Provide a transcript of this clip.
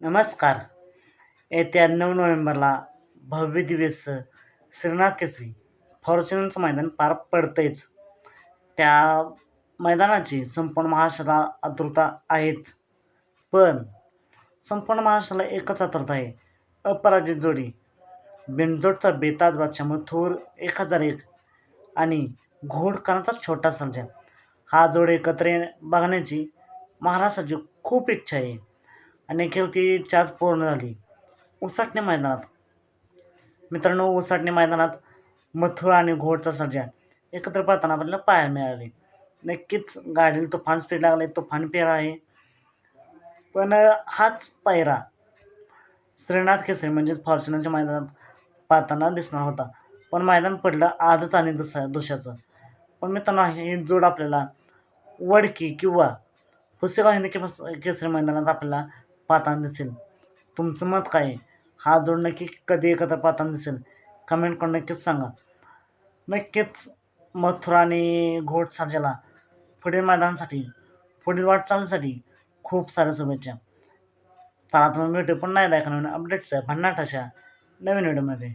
नमस्कार. येत्या नऊ नोव्हेंबरला भव्य दिवस श्रीनाथ केसरी फॉर्च्युनरचं मैदान पार पडतंयच. त्या मैदानाची संपूर्ण महाराष्ट्राला आतुरता आहेच. पण संपूर्ण महाराष्ट्राला एकच आतुरता आहे. अपराजित जोडी. बिनजोडचा बेताज बादशाह थोर एक हजार एक आणि घोडकरांचा छोटा संजय. हा जोड एकत्र बघण्याची महाराष्ट्राची खूप इच्छा आहे. आणि अखेर ती चाच पूर्ण झाली. उसाटणे मैदानात. मित्रांनो उसाटणे मैदानात मथुर आणि घोडचा सर्जा एकत्र पाहताना आपल्याला पाहायला मिळाले. नक्कीच गाडीला तुफान स्पीड लागले तुफान पेरा आहे. पण हाच पायरा श्रीनाथ केसरी म्हणजेच फॉर्च्युनरच्या मैदानात पाहताना दिसणार होता. पण मैदान पडलं आदत आणि दुसऱ्या दुशाचं पण मित्रांनो ही जोड आपल्याला वडकी किंवा पुसेगाव हिंदी केस केसरी मैदानात आपल्याला पाहताना दिसेल. तुमचं मत काय आहे? हा जोड नक्की कधी एकत्र पाहताना दिसेल? कमेंट करून नक्कीच सांगा. नक्कीच मथुरा आणि घोड सर्जाला पुढील मैदानासाठी पुढील वाटचालीसाठी खूप साऱ्या शुभेच्छा. चला तुम्ही भेटू पण नाही दाखवणार अपडेट्स आहे भन्नाट अशा नवीन व्हिडिओमध्ये